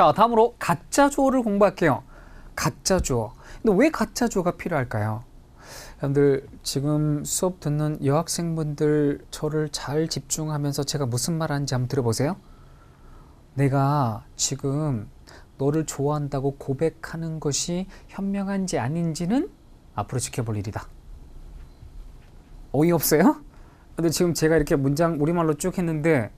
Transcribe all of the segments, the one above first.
자, 다음으로 가짜 주어를 공부할게요. 가짜 주어. 근데 왜 가짜 주어가 필요할까요? 여러분들 지금 수업 듣는 여학생분들 저를 잘 집중하면서 제가 무슨 말 하는지 한번 들어보세요. 내가 지금 너를 좋아한다고 고백하는 것이 현명한지 아닌지는 앞으로 지켜볼 일이다. 어이없어요? 근데 지금 제가 이렇게 문장 우리말로 쭉 했는데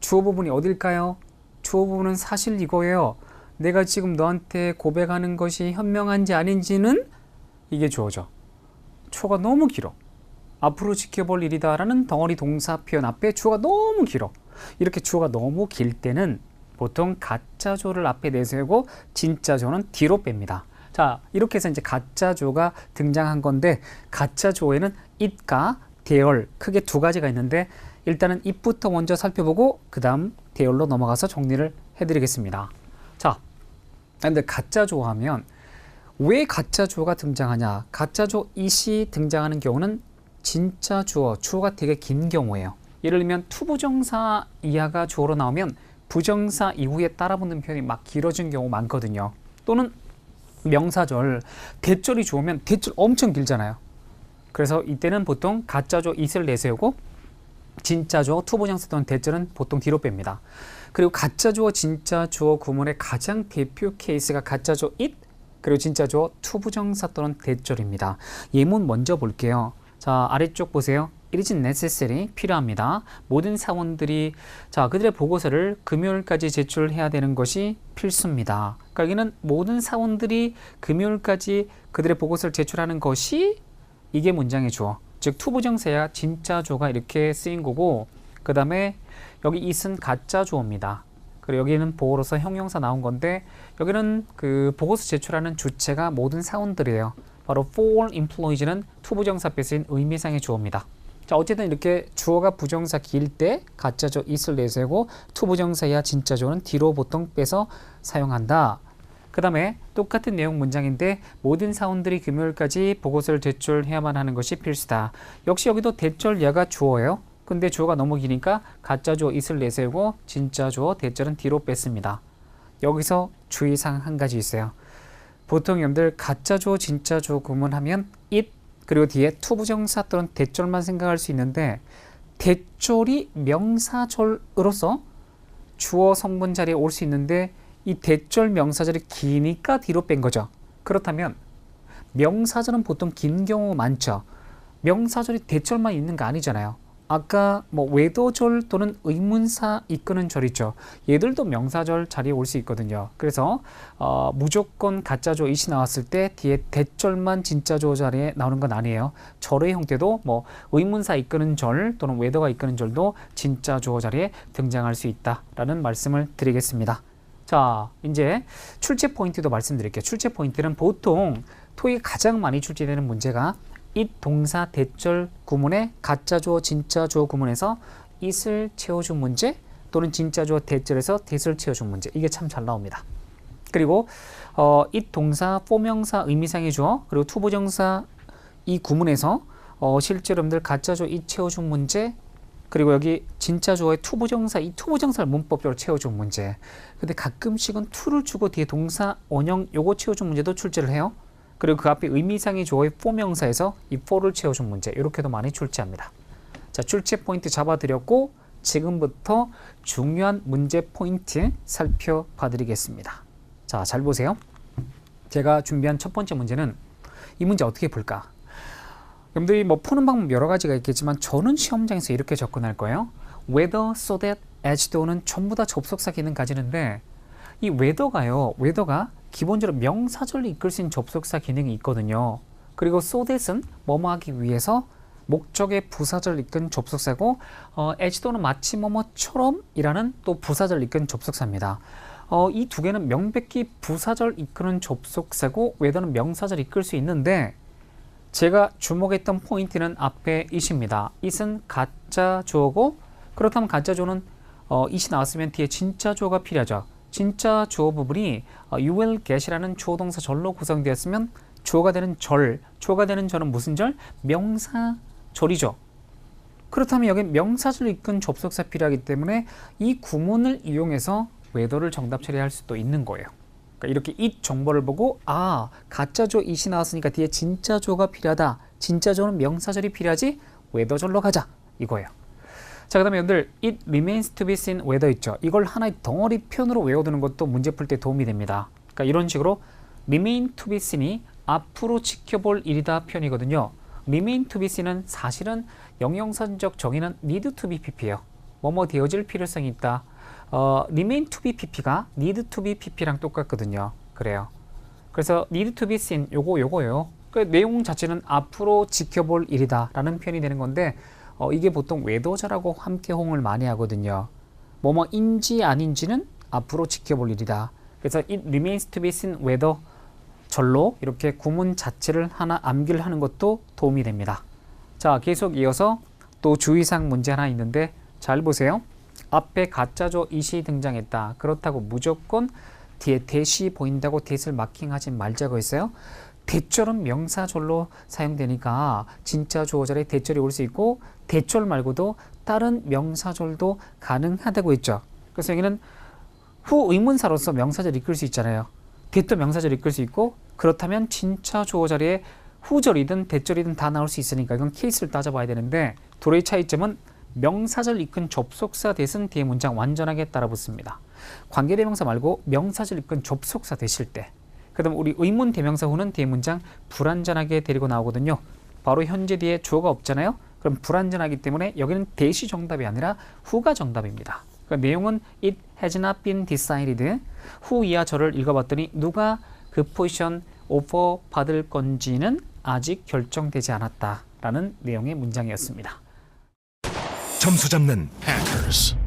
주어 부분이 어딜까요? 주어 부분은 사실 이거예요. 내가 지금 너한테 고백하는 것이 현명한지 아닌지는 이게 주어죠. 초가 너무 길어. 앞으로 지켜볼 일이다라는 덩어리 동사 표현 앞에 주어가 너무 길어. 이렇게 주어가 너무 길 때는 보통 가짜 조를 앞에 내세우고 진짜 조는 뒤로 뺍니다. 자, 이렇게 해서 이제 가짜 조가 등장한 건데 가짜 조에는 it과 대열 크게 두 가지가 있는데 일단은 it부터 먼저 살펴보고 그다음 대열로 넘어가서 정리를 해드리겠습니다. 자, 근데 가짜 조 하면 왜 가짜 주어가 등장하냐? 가짜 주어 it이 등장하는 경우는 진짜 주어, 주어가 되게 긴 경우예요. 예를 들면 투부정사 이하가 주어로 나오면 부정사 이후에 따라붙는 표현이 막 길어진 경우 많거든요. 또는 명사절, 대절이 주어면 대절 엄청 길잖아요. 그래서 이때는 보통 가짜 주어 it을 내세우고 진짜 주어 투부정사 또는 대절은 보통 뒤로 뺍니다. 그리고 가짜 주어 진짜 주어 구문의 가장 대표 케이스가 가짜 주어 it 그리고 진짜 주어 투부정사 또는 대절입니다. 예문 먼저 볼게요. 자 아래쪽 보세요. It is necessary 필요합니다. 모든 사원들이 자 그들의 보고서를 금요일까지 제출해야 되는 것이 필수입니다. 그러니까 여기는 모든 사원들이 금요일까지 그들의 보고서를 제출하는 것이 이게 문장의 주어. 즉 투부정사야 진짜 주어가 이렇게 쓰인 거고 그 다음에 여기 it은 가짜 주어입니다. 그리고 여기는 보호로서 형용사 나온 건데 여기는 그 보고서 제출하는 주체가 모든 사원들이에요. 바로 for employees는 투부정사 쓰인 의미상의 주어입니다. 자 어쨌든 이렇게 주어가 부정사 길 때 가짜죠 it을 내세우고 투부정사야 진짜조는 뒤로 보통 빼서 사용한다. 그 다음에 똑같은 내용 문장인데 모든 사원들이 금요일까지 보고서를 제출해야만 하는 것이 필수다. 역시 여기도 대절야가 주어예요. 근데 주어가 너무 기니까 가짜 주어 it을 내세우고 진짜 주어 대절은 뒤로 뺐습니다. 여기서 주의사항 한 가지 있어요. 보통 여러분들 가짜 주어 진짜 주어 구문하면 it 그리고 뒤에 투부정사 또는 대절만 생각할 수 있는데 대절이 명사절으로서 주어 성분 자리에 올 수 있는데 이 대절 명사절이 기니까 뒤로 뺀 거죠. 그렇다면 명사절은 보통 긴 경우 많죠. 명사절이 대절만 있는 거 아니잖아요. 아까 뭐 외도절 또는 의문사 이끄는 절이죠. 얘들도 명사절 자리에 올 수 있거든요. 그래서 어, 무조건 가짜조 이시 나왔을 때 뒤에 대절만 진짜조 자리에 나오는 건 아니에요. 절의 형태도 뭐 의문사 이끄는 절 또는 외도가 이끄는 절도 진짜조 자리에 등장할 수 있다라는 말씀을 드리겠습니다. 자, 이제 출제 포인트도 말씀드릴게요. 출제 포인트는 보통 토익 가장 많이 출제되는 문제가 it 동사 대절 구문에 가짜 주어 진짜 주어 구문에서 it을 채워준 문제 또는 진짜 주어 대절에서 that을 채워준 문제 이게 참 잘 나옵니다. 그리고 어, it 동사 포명사 의미상의 주어 그리고 투부정사 이 구문에서 어, 실제로 여러분들 가짜 주어 it 채워준 문제 그리고 여기 진짜 주어의 투부정사 이 투부정사를 문법적으로 채워준 문제 근데 가끔씩은 to를 주고 뒤에 동사 원형 요거 채워준 문제도 출제를 해요. 그리고 그 앞에 의미상의 주어의 포명사에서 이 for를 채워준 문제 이렇게도 많이 출제합니다. 자 출제 포인트 잡아드렸고 지금부터 중요한 문제 포인트 살펴봐드리겠습니다. 자 잘 보세요. 제가 준비한 첫 번째 문제는 이 문제 어떻게 풀까? 여러분들이 뭐 푸는 방법 여러 가지가 있겠지만 저는 시험장에서 이렇게 접근할 거예요. whether, so that, as thought는 전부 다 접속사 기능 가지는데 이 whether가요. whether가 기본적으로 명사절로 이끌 수 있는 접속사 기능이 있거든요. 그리고 so that은 뭐뭐 하기 위해서 목적의 부사절 이끈 접속사고 어, as 또는 마치 뭐뭐처럼 이라는 또 부사절 이끈 접속사입니다. 어, 이 두 개는 명백히 부사절 이끄는 접속사고 whether는 명사절 이끌 수 있는데 제가 주목했던 포인트는 앞에 it입니다. it은 가짜 주어고 그렇다면 가짜 주어는 어, it이 나왔으면 뒤에 진짜 주어가 필요하죠. 진짜 주어 부분이 어, you will get이라는 주어 동사 절로 구성되었으면 주어가 되는 절, 주어가 되는 절은 무슨 절? 명사 절이죠. 그렇다면 여기 명사절 이끈 접속사 필요하기 때문에 이 구문을 이용해서 whether를 정답 처리할 수도 있는 거예요. 그러니까 이렇게 it 정보를 보고 아 가짜조 it이 나왔으니까 뒤에 진짜조가 필요하다. 진짜조는 명사절이 필요하지. whether절로 가자 이거예요. 자 그 다음에 여러분들 it remains to be seen whether 있죠. 이걸 하나의 덩어리 표현으로 외워두는 것도 문제 풀 때 도움이 됩니다. 그러니까 이런 식으로 remain to be seen이 앞으로 지켜볼 일이다 표현이거든요. remain to be seen은 사실은 영영선적 정의는 need to be pp예요. 뭐뭐 되어질 필요성이 있다. 어, remain to be pp가 need to be pp랑 똑같거든요. 그래요. 그래서 need to be seen 요거 요거예요. 그 내용 자체는 앞으로 지켜볼 일이다라는 표현이 되는 건데 어, 이게 보통 외도자라고 함께 호응을 많이 하거든요. 뭐뭐인지 아닌지는 앞으로 지켜볼 일이다. 그래서 it remains to be seen whether 절로 이렇게 구문 자체를 하나 암기를 하는 것도 도움이 됩니다. 자, 계속 이어서 또 주의사항 문제 하나 있는데 잘 보세요. 앞에 가짜조 이시 등장했다. 그렇다고 무조건 뒤에 대시 보인다고 대시를 마킹하지 말자고 했어요. 대절은 명사절로 사용되니까 진짜 주어절에 대절이 올 수 있고 대절 말고도 다른 명사절도 가능하다고 했죠. 그래서 여기는 후 의문사로서 명사절 이끌 수 있잖아요. 대또 명사절 이끌 수 있고 그렇다면 진짜 주어 자리에 후절이든 대절이든 다 나올 수 있으니까 이건 케이스를 따져봐야 되는데 둘의 차이점은 명사절 이끈 접속사 대신 뒤에 문장 완전하게 따라 붙습니다. 관계대명사 말고 명사절 이끈 접속사 되실 때 그 다음 우리 의문 대명사 후는 뒤에 문장 불완전하게 데리고 나오거든요. 바로 현재 뒤에 주어가 없잖아요. 그럼 불완전하기 때문에 여기는 대시 정답이 아니라 후가 정답입니다. 그러니까 내용은 it has not been decided. 후 이하 절을 읽어봤더니 누가 그 포지션 오퍼 받을 건지는 아직 결정되지 않았다라는 내용의 문장이었습니다. 점수 잡는 Hackers.